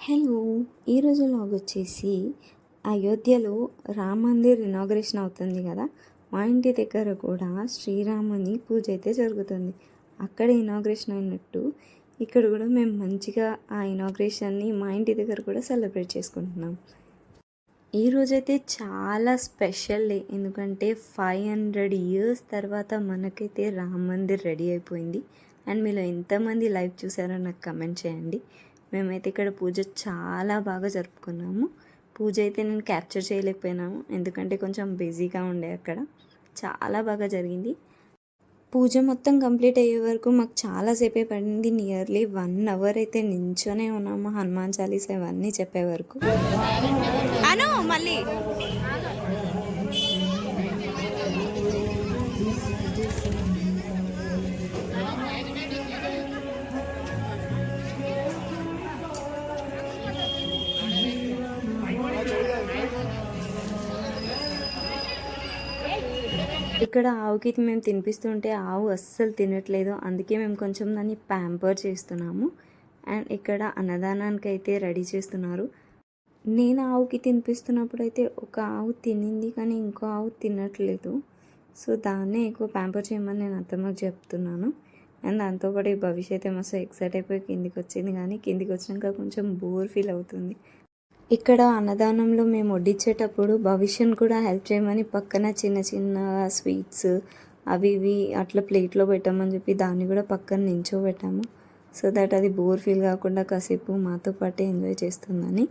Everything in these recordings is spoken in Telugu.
హలో ఈరోజు లాగ్ వచ్చేసి అయోధ్యలో రామ్ మందిర్ ఇనాగ్రేషన్ అవుతుంది కదా? మా ఇంటి దగ్గర కూడా శ్రీరాముని పూజ అయితే జరుగుతుంది. అక్కడ ఇనాగ్రేషన్ అయినట్టు ఇక్కడ కూడా మేము మంచిగా ఆ ఇనాగ్రేషన్ని మా ఇంటి దగ్గర కూడా సెలబ్రేట్ చేసుకుంటున్నాం. ఈ రోజైతే చాలా స్పెషల్ డే ఎందుకంటే ఫైవ్ హండ్రెడ్ ఇయర్స్ తర్వాత మనకైతే రామ్ మందిర్ రెడీ అయిపోయింది. అండ్ మీలో ఎంతమంది లైవ్ చూసారో నాకు కమెంట్ చేయండి. మేమైతే ఇక్కడ పూజ చాలా బాగా జరుపుకున్నాము. పూజ అయితే నేను క్యాప్చర్ చేయలేకపోయినాము ఎందుకంటే కొంచెం బిజీగా ఉండే అక్కడ. చాలా బాగా జరిగింది. పూజ మొత్తం కంప్లీట్ అయ్యే వరకు మాకు చాలాసేపే పడింది. నియర్లీ వన్ అవర్ అయితే నించొనే ఉన్నాము. హనుమాన్ చాలీసా ఇవన్నీ చెప్పే వరకు. అను మళ్ళీ. ఇక్కడ ఆవుకి మేము తినిపిస్తుంటే ఆవు అస్సలు తినట్లేదు. అందుకే మేము కొంచెం దాన్ని ప్యాంపర్ చేస్తున్నాము. అండ్ ఇక్కడ అన్నదానానికి అయితే రెడీ చేస్తున్నారు. నేను ఆవుకి తినిపిస్తున్నప్పుడు అయితే ఒక ఆవు తినింది కానీ ఇంకో ఆవు తినట్లేదు. సో దాన్నే ఎక్కువ ప్యాంపర్ చేయమని నేను అత్తమ్మకి చెప్తున్నాను. అండ్ దాంతోపాటు ఈ భవిష్యత్ ఏమో ఎక్సైట్ అయిపోయి కిందికి వచ్చింది. కానీ కిందికి వచ్చినాక కొంచెం బోర్ ఫీల్ అవుతుంది. ఇక్కడ అన్నదానంలో మేము వడ్డించేటప్పుడు భవిష్యన్ కూడా హెల్ప్ చేయమని పక్కన చిన్న చిన్న స్వీట్స్ అవి ఇవి అట్లా ప్లేట్లో పెట్టామని చెప్పి దాన్ని కూడా పక్కన నించోబెట్టాము. సో దట్ అది బోర్ ఫీల్ కాకుండా కాసేపు మాతో పాటే ఎంజాయ్ చేస్తుందని.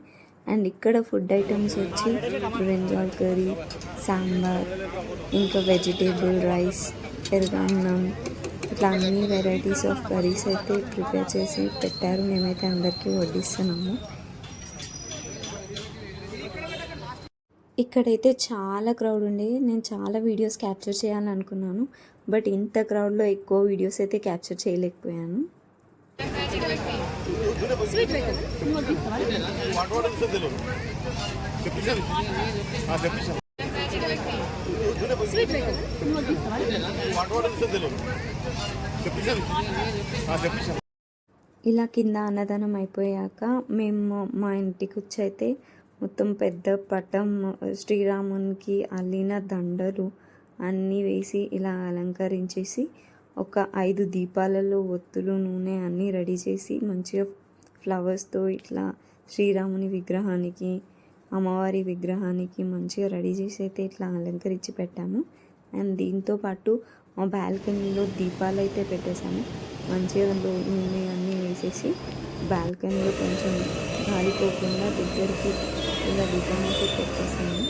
అండ్ ఇక్కడ ఫుడ్ ఐటమ్స్ వచ్చి బ్రింజాల్ కర్రీ సాంబార్ ఇంకా వెజిటేబుల్ రైస్ పెరుగన్నం ఇట్లా అన్ని వెరైటీస్ ఆఫ్ కర్రీస్ అయితే ప్రిపేర్ చేసి పెట్టారు. మేమైతే అందరికీ వడ్డిస్తున్నాము. ఇక్కడైతే చాలా క్రౌడ్ ఉండే. నేను చాలా వీడియోస్ క్యాప్చర్ చేయాలనుకున్నాను. బట్ ఇంత క్రౌడ్లో ఎక్కువ వీడియోస్ అయితే క్యాప్చర్ చేయలేకపోయాను. ఇలా కింద అన్నదానం అయిపోయాక మేము మా ఇంటికి వచ్చి అయితే మొత్తం పెద్ద పటం శ్రీరామునికి అల్లిన దండలు అన్నీ వేసి ఇలా అలంకరించేసి ఒక ఐదు దీపాలలో ఒత్తులు నూనె అన్నీ రెడీ చేసి మంచిగా ఫ్లవర్స్తో ఇట్లా శ్రీరాముని విగ్రహానికి అమ్మవారి విగ్రహానికి మంచిగా రెడీ చేసి అయితే ఇట్లా అలంకరించి పెట్టాము. అండ్ దీంతో పాటు మా బాల్కనీలో దీపాలు అయితే పెట్టేశాము. మంచిగా నూనె అన్నీ వేసేసి బాల్కనీలో కొంచెం గాలిపోకుండా దగ్గరికి ఇలా దీపం అయితే పెట్టేసాను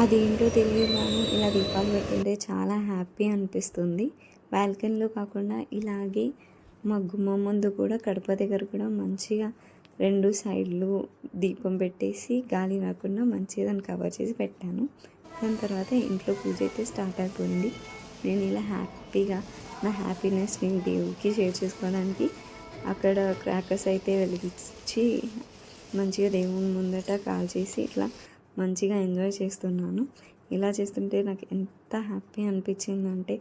అదేంటో తెలియదు కానీ ఇలా దీపాలు పెట్టుంటే చాలా హ్యాపీ అనిపిస్తుంది. బాల్కనీలో కాకుండా ఇలాగే మా గుమ్మం ముందు కూడా కడప దగ్గర కూడా మంచిగా రెండు సైడ్లు దీపం పెట్టేసి గాలి రాకుండా మంచిగా దాన్ని కవర్ చేసి పెట్టాను. దాని తర్వాత ఇంట్లో పూజ అయితే స్టార్ట్ అయిపోయింది. నేను ఇలా హ్యాపీగా నా హ్యాపీనెస్ని దేవుడికి షేర్ చేసుకోవడానికి అక్కడ క్రాకర్స్ అయితే వెలిగించి మంచిగా దేవుని ముందట కాల్ చేసి ఇట్లా మంచిగా ఎంజాయ్ చేస్తున్నాను. ఇలా చేస్తుంటే నాకు ఎంత హ్యాపీ అనిపించిందంటే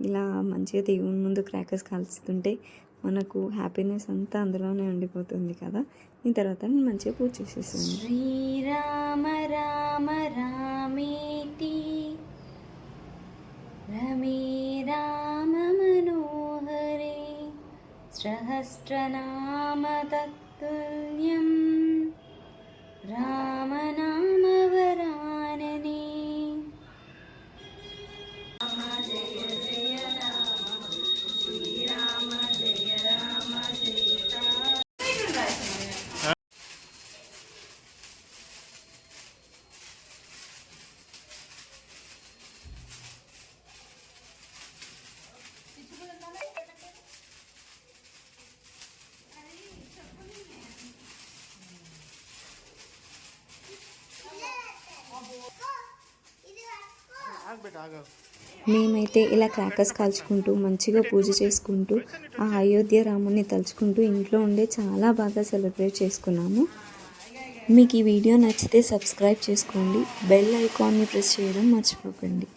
ఇలా మంచిగా దేవుని ముందు క్రాకర్స్ కాల్చుతుంటే మనకు హ్యాపీనెస్ అంతా అందులోనే ఉండిపోతుంది కదా. ఈ తర్వాత నేను మంచిగా పూజ చేసేసాను. శ్రీరామ రామ రామేటి రమే రామ మనోహరే. సహస్రనామ తత్తుల్యం. रामना మేమైతే ఇలా క్రాకర్స్ కాల్చుకుంటూ మంచిగా పూజ చేసుకుంటూ ఆ అయోధ్య రాముని తలుచుకుంటూ ఇంట్లో ఉండే చాలా బాగా సెలబ్రేట్ చేసుకున్నాము. మీకు ఈ వీడియో నచ్చితే సబ్స్క్రైబ్ చేసుకోండి. బెల్ ఐకాన్ని ప్రెస్ చేయడం మర్చిపోకండి.